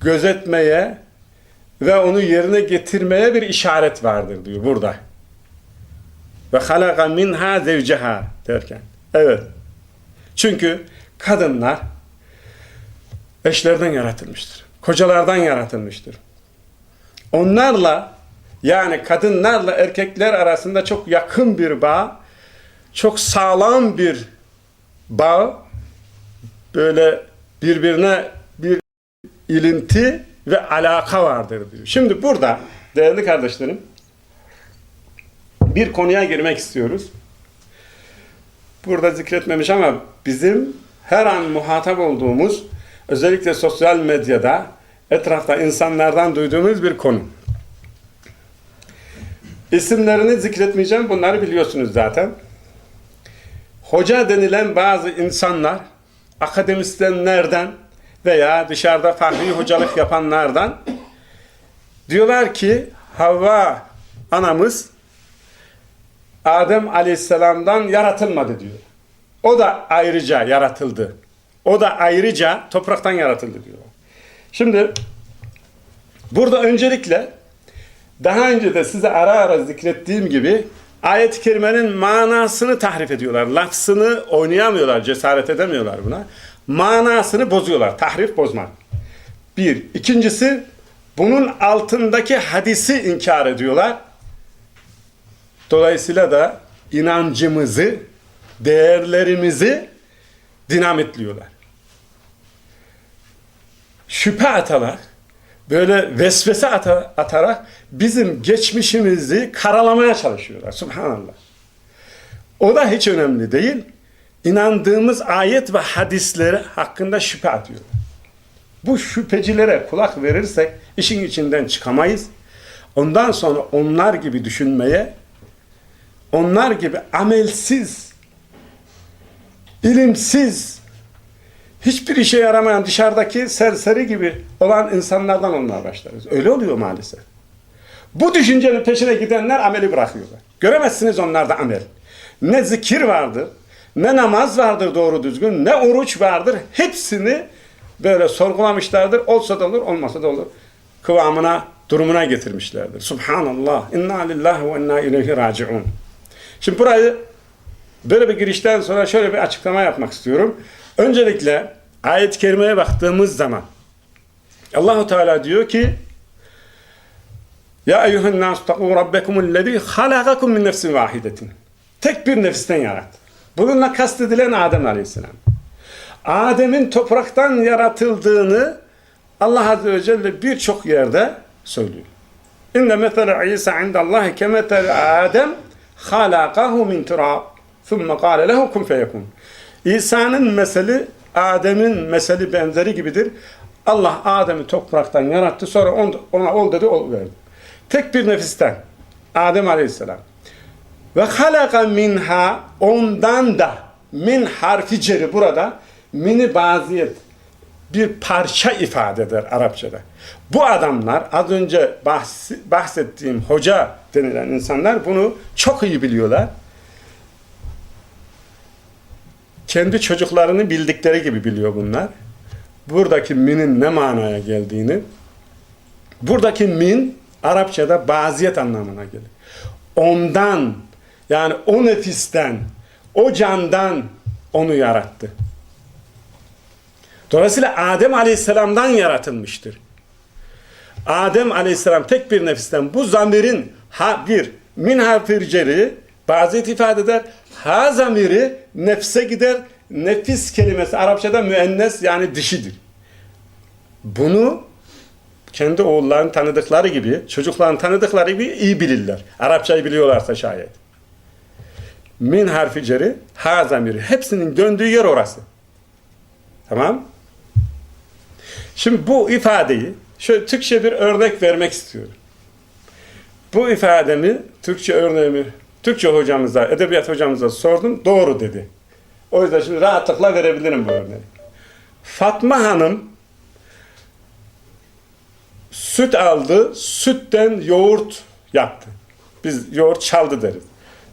gözetmeye ve onu yerine getirmeye bir işaret vardır diyor burada. Ve halaka minha zevceha derken. Evet. Çünkü kadınlar eşlerden yaratılmıştır. Kocalardan yaratılmıştır. Onlarla yani kadınlarla erkekler arasında çok yakın bir bağ, çok sağlam bir bağ, böyle birbirine bir ilinti ve alaka vardır diyor. Şimdi burada değerli kardeşlerim bir konuya girmek istiyoruz. Burada zikretmemiş ama bizim her an muhatap olduğumuz özellikle sosyal medyada etrafta insanlardan duyduğumuz bir konu. İsimlerini zikretmeyeceğim. Bunları biliyorsunuz zaten. Hoca denilen bazı insanlar akademisyenlerden veya dışarıda farklı hocalık yapanlardan diyorlar ki Havva anamız Adem Aleyhisselam'dan yaratılmadı diyor. O da ayrıca yaratıldı. O da ayrıca topraktan yaratıldı diyor. Şimdi burada öncelikle daha önce de size ara ara zikrettiğim gibi ayet-i kerimenin manasını tahrif ediyorlar. Lafzını oynayamıyorlar, cesaret edemiyorlar buna. Manasını bozuyorlar. Tahrif bozmak. Bir. İkincisi bunun altındaki hadisi inkar ediyorlar. Dolayısıyla da inancımızı, değerlerimizi dinamitliyorlar. Şüphe atarak, böyle vesvese ata- atarak bizim geçmişimizi karalamaya çalışıyorlar. Subhanallah. O da hiç önemli değil. İnandığımız ayet ve hadisleri hakkında şüphe atıyorlar. Bu şüphecilere kulak verirsek işin içinden çıkamayız. Ondan sonra onlar gibi düşünmeye, onlar gibi amelsiz, ilimsiz, hiçbir işe yaramayan dışarıdaki serseri gibi olan insanlardan olmaya başlarız. Öyle oluyor maalesef. Bu düşüncenin peşine gidenler ameli bırakıyorlar. Göremezsiniz onlarda amel. Ne zikir vardır, ne namaz vardır doğru düzgün, ne oruç vardır. Hepsini böyle sorgulamışlardır. Olsa da olur, olmasa da olur. Kıvamına, durumuna getirmişlerdir. Subhanallah. İnna lillahi ve inna ileyhi raciun. Şimdi burayı böyle bir girişten sonra şöyle bir açıklama yapmak istiyorum. Öncelikle ayet-i kerimeye baktığımız zaman Allahu Teala diyor ki Ya eyyühen nas taku rabbekumullezî halakakum min nefsin vahidetin. Tek bir nefisten yarattı. Bununla kastedilen Adem Aleyhisselam. Adem'in topraktan yaratıldığını Allah Azze ve Celle birçok yerde söylüyor. İnne mesele İsa indallahi kemetele Adem halakahu min turab. Thumme kâle lehu kun feyekun. İsa'nın meseli Adem'in meseli benzeri gibidir. Allah Adem'i topraktan yarattı sonra ona ol dedi ol verdi. Tek bir nefisten Adem Aleyhisselam. Ve halaka minha ondan da min harfi ceri burada mini baziyet bir parça ifade eder Arapçada. Bu adamlar az önce bahsi- bahsettiğim hoca denilen insanlar bunu çok iyi biliyorlar. Kendi çocuklarını bildikleri gibi biliyor bunlar. Buradaki minin ne manaya geldiğini. Buradaki min Arapçada baziyet anlamına gelir. Ondan yani o nefisten, o candan onu yarattı. Dolayısıyla Adem Aleyhisselam'dan yaratılmıştır. Adem Aleyhisselam tek bir nefisten bu zamirin ha bir min harfi bazı ifade eder. Ha zamiri nefse gider. Nefis kelimesi Arapçada müennes yani dişidir. Bunu kendi oğullarını tanıdıkları gibi, çocuklarını tanıdıkları gibi iyi bilirler. Arapçayı biliyorlarsa şayet. Min harfi ceri, ha zamiri. Hepsinin döndüğü yer orası. Tamam? Şimdi bu ifadeyi şöyle Türkçe bir örnek vermek istiyorum. Bu ifademi, Türkçe örneğimi Türkçe hocamıza, edebiyat hocamıza sordum. Doğru dedi. O yüzden şimdi rahatlıkla verebilirim bu örneği. Fatma Hanım süt aldı, sütten yoğurt yaptı. Biz yoğurt çaldı deriz.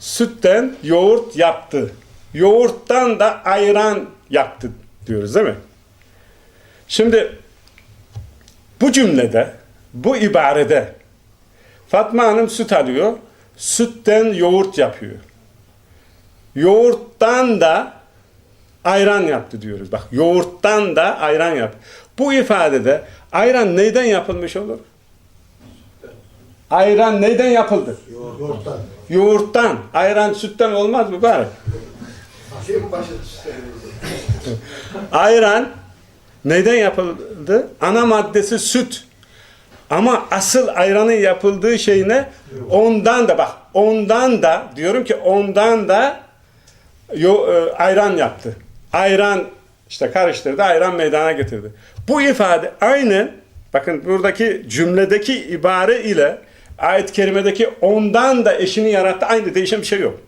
Sütten yoğurt yaptı. Yoğurttan da ayran yaptı diyoruz değil mi? Şimdi Bu cümlede, bu ibarede Fatma Hanım süt alıyor, sütten yoğurt yapıyor. Yoğurttan da ayran yaptı diyoruz. Bak yoğurttan da ayran yap. Bu ifadede ayran neyden yapılmış olur? Ayran neyden yapıldı? Yoğurttan. Yoğurttan. Ayran sütten olmaz mı bari? Şey Ayran neyden yapıldı? Ana maddesi süt. Ama asıl ayranın yapıldığı şey ne? Ondan da bak ondan da diyorum ki ondan da yo, e, ayran yaptı. Ayran işte karıştırdı, ayran meydana getirdi. Bu ifade aynı bakın buradaki cümledeki ibare ile ayet-i kerimedeki ondan da eşini yarattı. Aynı değişen bir şey yok.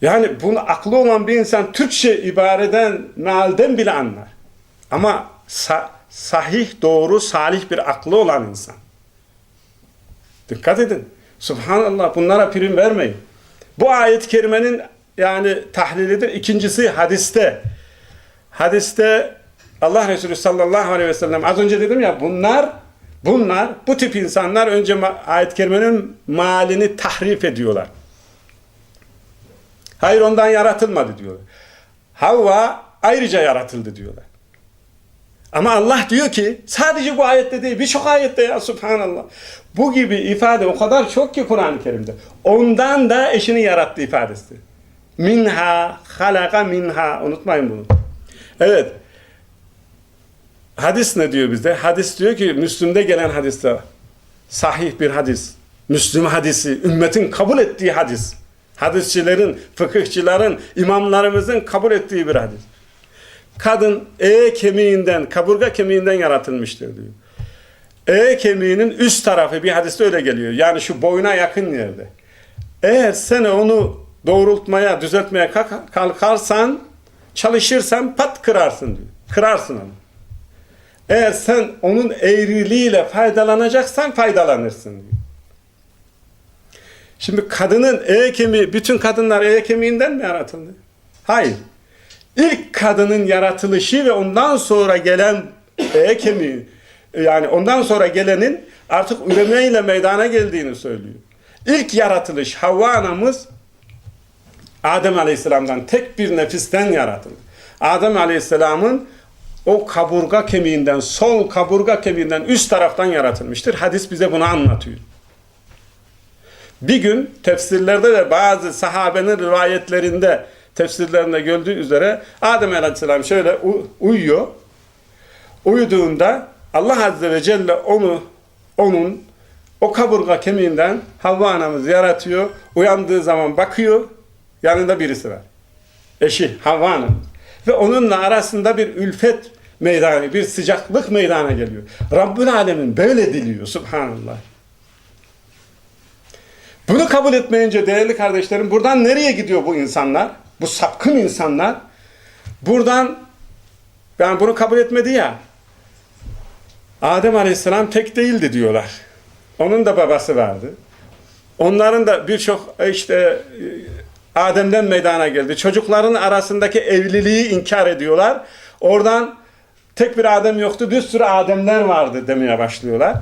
Yani bunu aklı olan bir insan Türkçe ibareden, mealden bile anlar. Ama sa- sahih, doğru, salih bir aklı olan insan. Dikkat edin. Subhanallah bunlara prim vermeyin. Bu ayet-i kerimenin yani tahlilidir. İkincisi hadiste. Hadiste Allah Resulü sallallahu aleyhi ve sellem az önce dedim ya bunlar bunlar bu tip insanlar önce ayet-i kerimenin malini tahrif ediyorlar. Hayır ondan yaratılmadı diyorlar. Havva ayrıca yaratıldı diyorlar. Ama Allah diyor ki sadece bu ayette değil birçok ayette ya subhanallah. Bu gibi ifade o kadar çok ki Kur'an-ı Kerim'de. Ondan da eşini yarattı ifadesi. Minha, halaka minha. Unutmayın bunu. Evet. Hadis ne diyor bizde? Hadis diyor ki Müslüm'de gelen hadiste sahih bir hadis. Müslüm hadisi, ümmetin kabul ettiği hadis. Hadisçilerin, fıkıhçıların, imamlarımızın kabul ettiği bir hadis. Kadın e kemiğinden, kaburga kemiğinden yaratılmıştır diyor. E kemiğinin üst tarafı bir hadiste öyle geliyor. Yani şu boyuna yakın yerde. Eğer sen onu doğrultmaya, düzeltmeye kalk- kalkarsan, çalışırsan pat kırarsın diyor. Kırarsın onu. Eğer sen onun eğriliğiyle faydalanacaksan faydalanırsın diyor. Şimdi kadının E kemiği, bütün kadınlar E kemiğinden mi yaratıldı? Hayır. İlk kadının yaratılışı ve ondan sonra gelen E kemiği, yani ondan sonra gelenin artık üremeyle meydana geldiğini söylüyor. İlk yaratılış Havva anamız Adem Aleyhisselam'dan tek bir nefisten yaratıldı. Adem Aleyhisselam'ın o kaburga kemiğinden, sol kaburga kemiğinden üst taraftan yaratılmıştır. Hadis bize bunu anlatıyor. Bir gün tefsirlerde ve bazı sahabenin rivayetlerinde tefsirlerinde gördüğü üzere Adem Aleyhisselam şöyle uyuyor. Uyuduğunda Allah Azze ve Celle onu onun o kaburga kemiğinden Havva anamız yaratıyor. Uyandığı zaman bakıyor. Yanında birisi var. Eşi Havva anamız. Ve onunla arasında bir ülfet meydana, bir sıcaklık meydana geliyor. Rabbül Alemin böyle diliyor. Subhanallah. Bunu kabul etmeyince değerli kardeşlerim buradan nereye gidiyor bu insanlar? Bu sapkın insanlar. Buradan yani bunu kabul etmedi ya. Adem Aleyhisselam tek değildi diyorlar. Onun da babası vardı. Onların da birçok işte Adem'den meydana geldi. Çocukların arasındaki evliliği inkar ediyorlar. Oradan tek bir Adem yoktu, bir sürü Ademler vardı demeye başlıyorlar.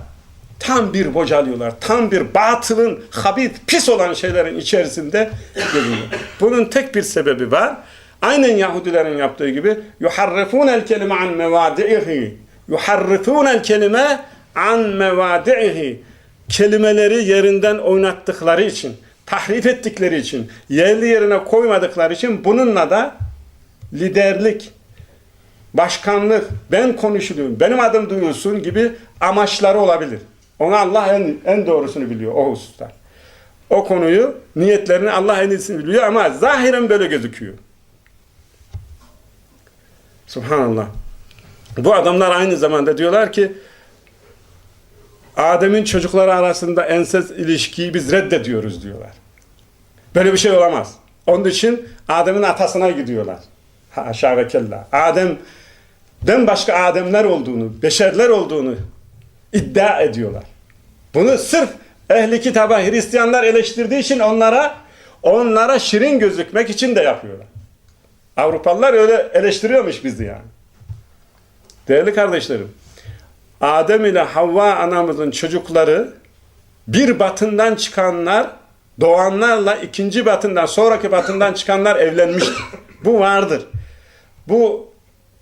Tam bir bocalıyorlar. Tam bir batılın, habit, pis olan şeylerin içerisinde görünüyor. Bunun tek bir sebebi var. Aynen Yahudilerin yaptığı gibi kelime an mevadi'ihi. Yuharrifun el kelime an mevadi'ihi. Kelimeleri yerinden oynattıkları için, tahrif ettikleri için, yerli yerine koymadıkları için bununla da liderlik, başkanlık, ben konuşuluyorum, benim adım duyulsun gibi amaçları olabilir. Ona Allah en, en doğrusunu biliyor o hususta. O konuyu, niyetlerini Allah en iyisini biliyor ama zahiren böyle gözüküyor. Subhanallah. Bu adamlar aynı zamanda diyorlar ki Adem'in çocukları arasında enses ilişkiyi biz reddediyoruz diyorlar. Böyle bir şey olamaz. Onun için Adem'in atasına gidiyorlar. Haşa ve kella. Adem'den başka Ademler olduğunu, beşerler olduğunu iddia ediyorlar. Bunu sırf ehli kitaba Hristiyanlar eleştirdiği için onlara onlara şirin gözükmek için de yapıyorlar. Avrupalılar öyle eleştiriyormuş bizi yani. Değerli kardeşlerim, Adem ile Havva anamızın çocukları bir batından çıkanlar doğanlarla ikinci batından sonraki batından çıkanlar evlenmiştir. Bu vardır. Bu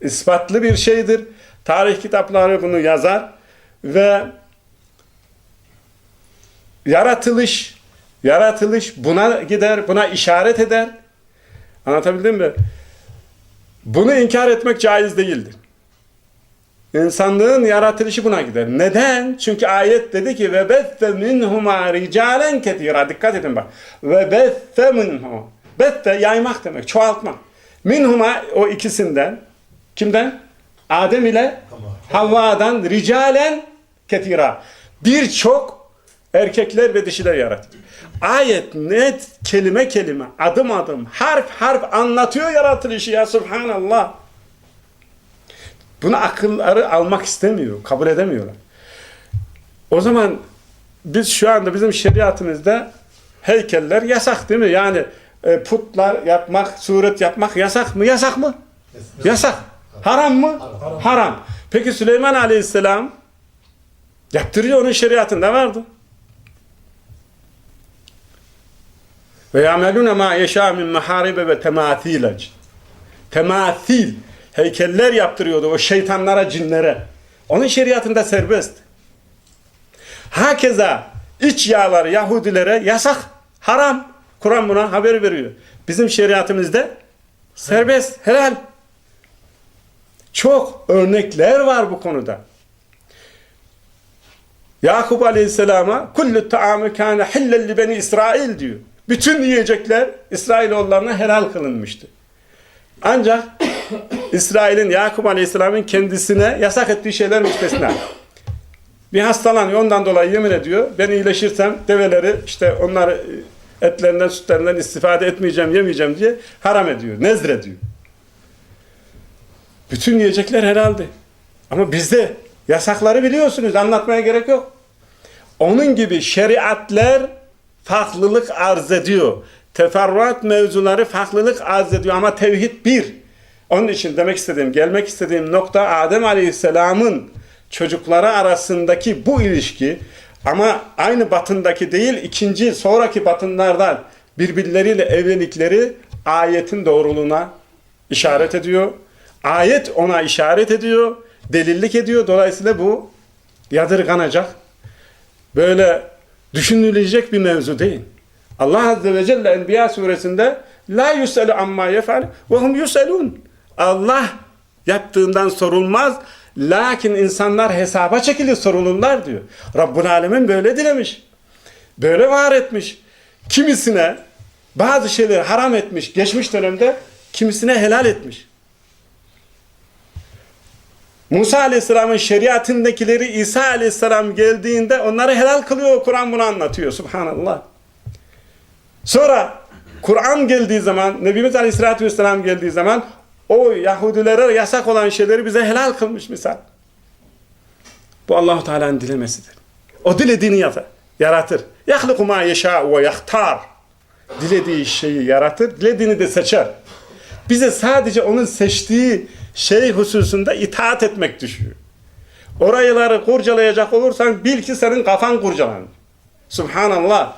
ispatlı bir şeydir. Tarih kitapları bunu yazar ve yaratılış yaratılış buna gider, buna işaret eder. Anlatabildim mi? Bunu inkar etmek caiz değildir. İnsanlığın yaratılışı buna gider. Neden? Çünkü ayet dedi ki ve bette minhuma ricalen ketira. Dikkat edin bak. Ve bette minhuma. Bette yaymak demek, çoğaltmak. Minhuma o ikisinden kimden? Adem ile Havva'dan ricalen ketira. Birçok erkekler ve dişiler yarattı. Ayet net kelime kelime, adım adım, harf harf anlatıyor yaratılışı ya subhanallah. Bunu akılları almak istemiyor, kabul edemiyorlar. O zaman biz şu anda bizim şeriatımızda heykeller yasak değil mi? Yani e, putlar yapmak, suret yapmak yasak mı? Yasak mı? Yasak. Haram mı? Haram. Peki Süleyman Aleyhisselam yaptırıyor onun şeriatında vardı. Ve yamelune ma yeşâ min maharibe ve temâthîle. Temathil. Heykeller yaptırıyordu o şeytanlara, cinlere. Onun şeriatında serbest. Hakeza iç yağları Yahudilere yasak, haram. Kur'an buna haber veriyor. Bizim şeriatımızda serbest, helal. Çok örnekler var bu konuda. Yakup Aleyhisselam'a kullu taamı kâne hillen li beni İsrail diyor. Bütün yiyecekler İsrailoğullarına helal kılınmıştı. Ancak İsrail'in Yakup Aleyhisselam'ın kendisine yasak ettiği şeyler müstesna. Bir hastalanıyor ondan dolayı yemin ediyor. Ben iyileşirsem develeri işte onları etlerinden sütlerinden istifade etmeyeceğim yemeyeceğim diye haram ediyor. Nezrediyor. Bütün yiyecekler helaldi. Ama bizde yasakları biliyorsunuz anlatmaya gerek yok. Onun gibi şeriatler farklılık arz ediyor. Teferruat mevzuları farklılık arz ediyor ama tevhid bir. Onun için demek istediğim, gelmek istediğim nokta Adem Aleyhisselam'ın çocukları arasındaki bu ilişki ama aynı batındaki değil, ikinci, sonraki batınlardan birbirleriyle evlilikleri ayetin doğruluğuna işaret ediyor. Ayet ona işaret ediyor, delillik ediyor. Dolayısıyla bu yadırganacak, böyle düşünülecek bir mevzu değil. Allah Azze ve Celle Enbiya suresinde La yuselu amma yefal ve hum yuselun. Allah yaptığından sorulmaz. Lakin insanlar hesaba çekilir sorulurlar diyor. Rabbul Alemin böyle dilemiş. Böyle var etmiş. Kimisine bazı şeyleri haram etmiş geçmiş dönemde kimisine helal etmiş. Musa Aleyhisselam'ın şeriatındakileri İsa Aleyhisselam geldiğinde onları helal kılıyor. Kur'an bunu anlatıyor. Subhanallah. Sonra Kur'an geldiği zaman, Nebimiz Aleyhisselatü Vesselam geldiği zaman o Yahudilere yasak olan şeyleri bize helal kılmış misal. Bu Allahu Teala'nın dilemesidir. O dilediğini yapar, yaratır. Yahluku ma yeşâ ve yahtar. Dilediği şeyi yaratır, dilediğini de seçer. Bize sadece onun seçtiği şey hususunda itaat etmek düşüyor. Orayıları kurcalayacak olursan bil ki senin kafan kurcalanır. Subhanallah.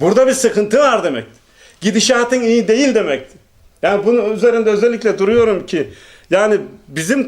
Burada bir sıkıntı var demektir. Gidişatın iyi değil demektir. Yani bunun üzerinde özellikle duruyorum ki yani bizim